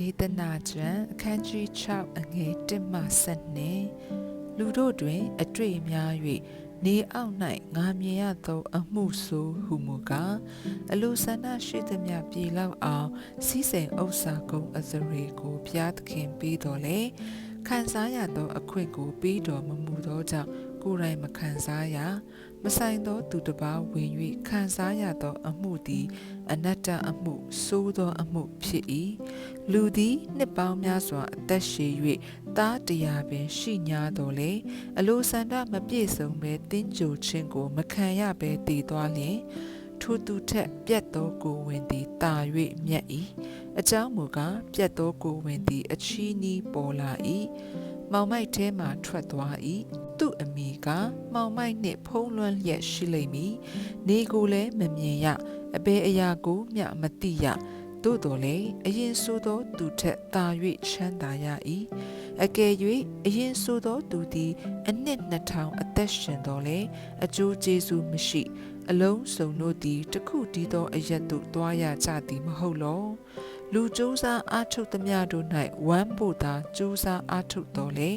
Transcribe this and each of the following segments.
ဒေသနာကျမ်းအခန်းကြီး6အငယ်1မှ7လူတို့တွင် အတွေ့အများ၍နေအောက်၌ငါမြင်ရသော အမှုဆိုဟုမူကားအလိုဆန္ဒရှိသမျှပြည်လောက်အောင်စီးစိမ်ဥစ္စာကုန်အစရေကိုဘုရားသခင်ပေးတော်လေခံစားရသော အခွင့်ကိုပေးတော်မမူသောကြောင့် ကိုယ်တိုင်မခံစားရမဆိုင်သောသူတစ်ပါးဝင်၍ခံစားရသော အမှုသည် အနတ္တအမှုစိုးသောအမှုဖြစ်၏လူသည်နှစ်ပေါင်းများစွာအသက်ရှည်၍သားတရားပင်ရှိ냐တော်လေအလိုဆန္ဒမပြည့်စုံဘဲတင်းကြိုခြင်းကို မခံရဘဲတည်သွားလျင်ထိုသူထက်ပြတ်သောကိုယ်ဝင်သည်တာ၍မြတ်၏အကြောင်းမူကားပြတ်သောကိုယ်ဝင်သည် အချီးနီးပေါ်လာ၏မောင်မိုက်ထဲမှထွက်သွား၏ သူ့အမိကမောင်မိုက်နှင့်ဖုံးလွှမ်းလျက်ရှိလိမ့်မည်နေကိုလည်းမမြင်ရအဘယ်အရာကိုမျှမသိရသို့တော်လည်းအရင်ဆိုသောသူထက်သာ၍ချမ်းသာရ၏အကယ်၍အရင်ဆိုသောသူသည်အနှစ်2000အသက်ရှင်တော်လဲအကျိုးကျေးဇူးမရှိ အလုံးစုံတို့သည်တခုတည်းသောအရက်သို့တွားရကြသည်မဟုတ်လော လူစူးစားအားထုတ်သမျှတို့၌ဝမ်းဖို့သာစူးစားအားထုတ်တော်လေ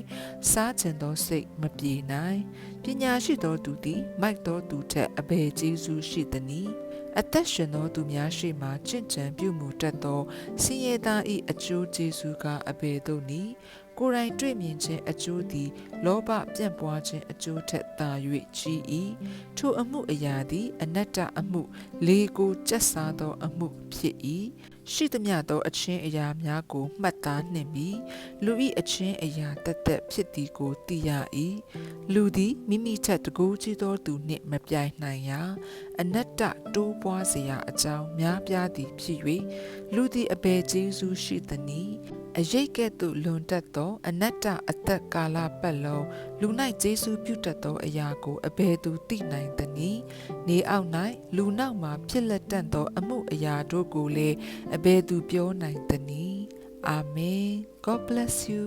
စားကျင်သောစိတ်မပြေနိုင်ပညာရှိသောသူသည်မိုက်သောသူထက်အဘယ်ကျေးဇူးရှိသနည်းအသက်ရှင်သောသူများရှိမှကြင်ကြံပြုမှုတတ်သောစင်ရသား၏အကျိုးကျေးဇူးကအဘယ်သို့နည်းကိုယ်တိုင်တွေ့မြင်ခြင်းအကျိုးသည် လောဘပြန့်ပွားခြင်းအကျိုးထက်သာ၍ကြီး၏ထိုအမှုအရာသည် အနတ္တအမှု လေကိုကျက်စားသောအမှုဖြစ်၏ ရှိသမျှသောအချင်းအရာများကိုမှတ်သားနှင့်ပြီးလူ၏အချင်းအရာတက်တက်ဖြစ်သည်ကိုသိရ၏လူသည်မိမိထက်တကူကြီးသောသူနှင့်မပြိုင်နိုင်ရာအနတ္တတိုးပွားစေရာအကြောင်းများပြားသည်ဖြစ်၍လူသည်အဘယ်ကျေးဇူးရှိသနည်းအရိတ်ကဲ့သို့လွန်တက်သော အနတ္တအသက်ကာလပတ်လုံးလူ၌ကျေးဇူးပြုတတ်သောအရာကိုအဘယ်သူသိနိုင်သနည်းနေအောက်၌လူနောက်မှဖြစ်လက်တတ်သော အမှုအရာတို့ကိုလည်းအဘယ်သူပြောနိုင်သနည်းအာမင် God bless you